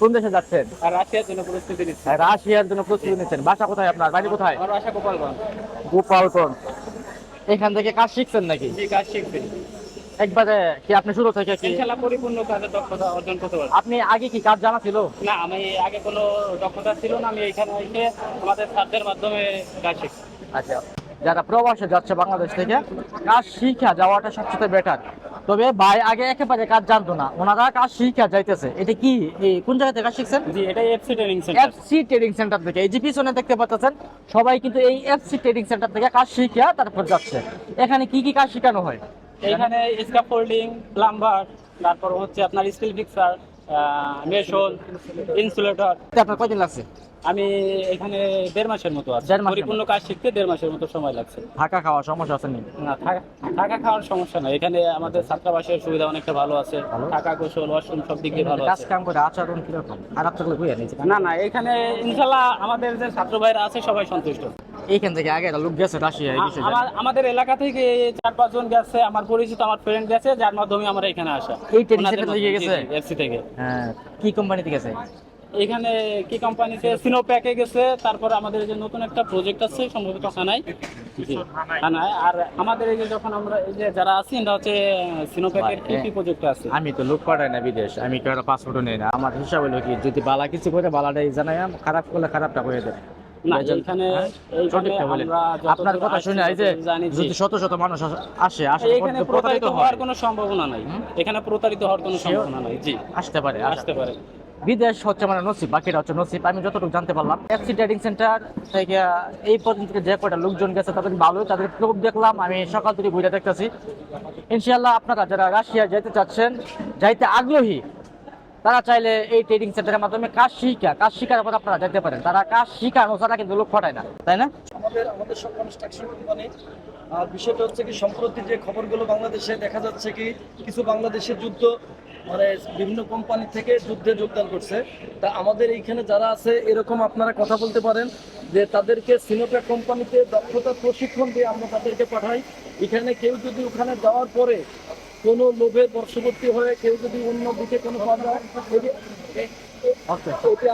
কোন দেশে যাচ্ছেন? রাশিয়ার জন্য প্রস্তুতি নিচ্ছে রাশিয়ার জন্য প্রস্তুতি নিচ্ছেন। বাসা কোথায় আপনার? বাড়ি কোথায়? আমার আশা গোপালগঞ্জ। গোপালগঞ্জ। এখান থেকে কাজ শিখছেন নাকি? কাজ শিখবে একবারে কি আপনি শুরু থেকে কি? পরিপূর্ণ দক্ষতা অর্জন করতে পারব। আপনি আগে কি কাজ জানা ছিল? না আমি আগে কোনো দক্ষতা ছিল না। আমি এখানে এসে আমাদের ছাত্রের মাধ্যমে কাজ শিখছি। আচ্ছা যারা প্রবাসে যাচ্ছে বাংলাদেশ থেকে কাজ শিখা যাওয়াটা সবচেয়ে বেটার তবে ভাই আগে একেবারে কাজ জানতো না। ওনারা কাজ শিখা যাইতেছে। এটা কি? কোন জায়গা থেকে শিখছেন? জি এটাই FC training centre FC trading centre থেকে। এই যে পিছনে দেখতে পাচ্ছেন সবাই কিন্তু এই এফসি ট্রেডিং সেন্টার থেকে কাজ শিখিয়া তারপর যাচ্ছে। এখানে কি কি কাজ শেখানো হয়? এখানে স্ক্যাফোল্ডিং প্লাম্বার তারপর হচ্ছে আপনার স্কিল ফিক্সার মেশন ইনসুলেটর। আপনার কয়দিন লাগছে? আমি এখানে দেড় মাসের মতো আছি। পরিপূর্ণ কাজ শিখতে দেড় মাসের মতো সময় লাগছে। থাকা খাওয়া সমস্যা আছে না থাকা খাওয়ার সমস্যা নাই। এখানে আমাদের ছাত্রাবাসের সুবিধা অনেকটা ভালো আছে? থাকা গোসল ওয়াশরুম সব দিক দিয়ে ভালো কাজ কাম করে আচরণ কীরকম? থাকলে বুঝে না না এখানে ইনশাল্লাহ আমাদের যে ছাত্র ভাইরা আছে সবাই সন্তুষ্ট। এইখান থেকে আগে একটা লোক গেছে রাশিয়া আমার আমাদের এলাকা থেকে চার পাঁচজন গেছে আমার পরিচিত আমার ফ্রেন্ড গেছে যার মাধ্যমে আমরা এখানে আসা। এই থেকে গেছে? এফসি থেকে। হ্যাঁ কি কোম্পানিতে গেছে? এখানে কি কোম্পানিতে সিনো প্যাকে গেছে তারপর আমাদের যে নতুন একটা প্রজেক্ট আছে সম্ভবত হানায় জি হানায় আর আমাদের এই যে যখন আমরা এই যে যারা আছি এটা হচ্ছে সিনো প্যাকের কি কি প্রজেক্ট আছে। আমি তো লোক পাঠাই না বিদেশ আমি কেউ পাসপোর্টও নেই না। আমার হিসাব হলো কি যদি বালা কিছু করে বালাটাই জানাই খারাপ করলে খারাপটা করে দেয়। না এখানে হ্যাঁ? আপনার কথা শুনে এই যে। যদি শত শত মানুষ আসে আসে এখানে প্রতারিত হওয়ার কোনো সম্ভাবনা নাই। এখানে প্রতারিত হওয়ার কোনো সম্ভাবনা নাই। জি। আসতে পারে আসতে পারে। বিদেশ হচ্ছে মানে নসিব বাকিটা হচ্ছে নসিব। আমি যতটুকু জানতে পারলাম এফসি ট্রেডিং সেন্টার থেকে এই পর্যন্ত যে কয়টা লোকজন গেছে তাদের ভালোই তাদের প্রুফ দেখলাম। আমি সকাল থেকে ঘুরে দেখতেছি। ইনশাল্লাহ আপনারা যারা রাশিয়া যেতে চাচ্ছেন যাইতে আগ্রহী তারা চাইলে এই ট্রেডিং সেন্টারের মাধ্যমে কাজ শিখা, কাজ শিখার পর আপনারা যেতে পারেন। তারা কাজ শিখানো ছাড়া কিন্তু লোক খটায় না, তাই না? আমাদের আমাদের সব কনস্ট্রাকশন কোম্পানি আর বিষয়টা হচ্ছে কি, সম্প্রতি যে খবরগুলো বাংলাদেশে দেখা যাচ্ছে কি, কিছু বাংলাদেশের যুদ্ধ মানে বিভিন্ন কোম্পানি থেকে যুদ্ধে যোগদান করছে। তা আমাদের এইখানে যারা আছে, এরকম আপনারা কথা বলতে পারেন যে তাদেরকে সিনোপ্যাক কোম্পানিতে দক্ষতা প্রশিক্ষণ দিয়ে আমরা তাদেরকে পাঠাই। এখানে কেউ যদি ওখানে যাওয়ার পরে কোনো লোভের বর্ষবর্তী হয়ে কেউ যদি অন্য দিকে কোনো পাওয়া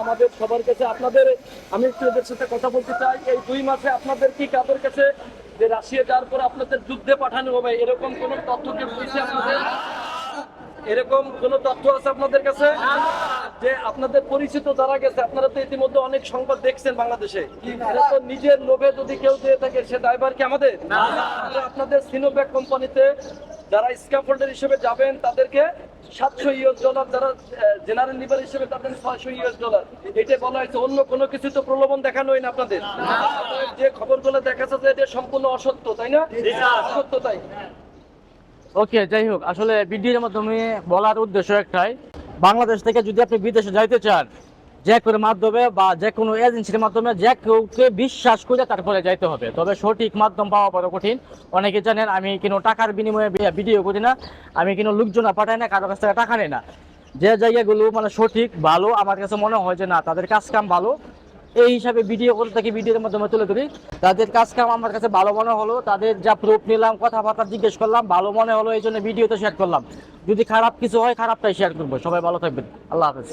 আমাদের সবার কাছে আপনাদের আমি একটু এদের সাথে কথা বলতে চাই। এই দুই মাসে আপনাদের কি কাদের কাছে যে রাশিয়া যাওয়ার পর আপনাদের যুদ্ধে পাঠানো হবে এরকম কোন তথ্য কি আপনাদের? এরকম কোন তথ্য আছে আপনাদের কাছে? যে আপনাদের পরিচিত যারা গেছে আপনারা তো ইতিমধ্যে অনেক সংবাদ দেখছেন বাংলাদেশে। এটা তো নিজের লোভে যদি কেউ দিয়ে থাকে সে ড্রাইভার কি আমাদের? আপনাদের সিনোপ্যাক কোম্পানিতে যারা স্ক্যাফোল্ডার হিসেবে যাবেন তাদেরকে সাতশো ইউএস ডলার যারা জেনারেল লিভার হিসেবে তাদের ছয়শো ইউএস ডলার এটা বলা হয়েছে অন্য কোনো কিছু তো প্রলোভন দেখানো হয় না আপনাদের। যে খবরগুলো দেখা যাচ্ছে এটা সম্পূর্ণ অসত্য তাই না? অসত্য তাই। ওকে যাই হোক আসলে ভিডিওর মাধ্যমে বলার উদ্দেশ্য একটাই বাংলাদেশ থেকে যদি আপনি বিদেশে যাইতে চান যে মাধ্যমে বা যে কোনো এজেন্সির মাধ্যমে যে কেউকে বিশ্বাস করে তারপরে যাইতে হবে। তবে সঠিক মাধ্যম পাওয়া বড় কঠিন। অনেকে জানেন, আমি কোনো টাকার বিনিময়ে ভিডিও করি না। আমি কোনো লোকজন পাঠাই না, কারও কাছ থেকে টাকা নেই না। যে জায়গাগুলো মানে সঠিক, ভালো, আমার কাছে মনে হয় যে না, তাদের কাজ কাম ভালো, এই হিসাবে ভিডিও করে থাকি ভিডিওর মাধ্যমে তুলে ধরি। তাদের কাজ কাম আমার কাছে ভালো মনে হলো, তাদের যা প্রুফ নিলাম, কথাবার্তা জিজ্ঞেস করলাম, ভালো মনে হলো, এই জন্য ভিডিওতে শেয়ার করলাম। যদি খারাপ কিছু হয়, খারাপটাই শেয়ার করব। সবাই ভালো থাকবেন। আল্লাহ হাফেজ।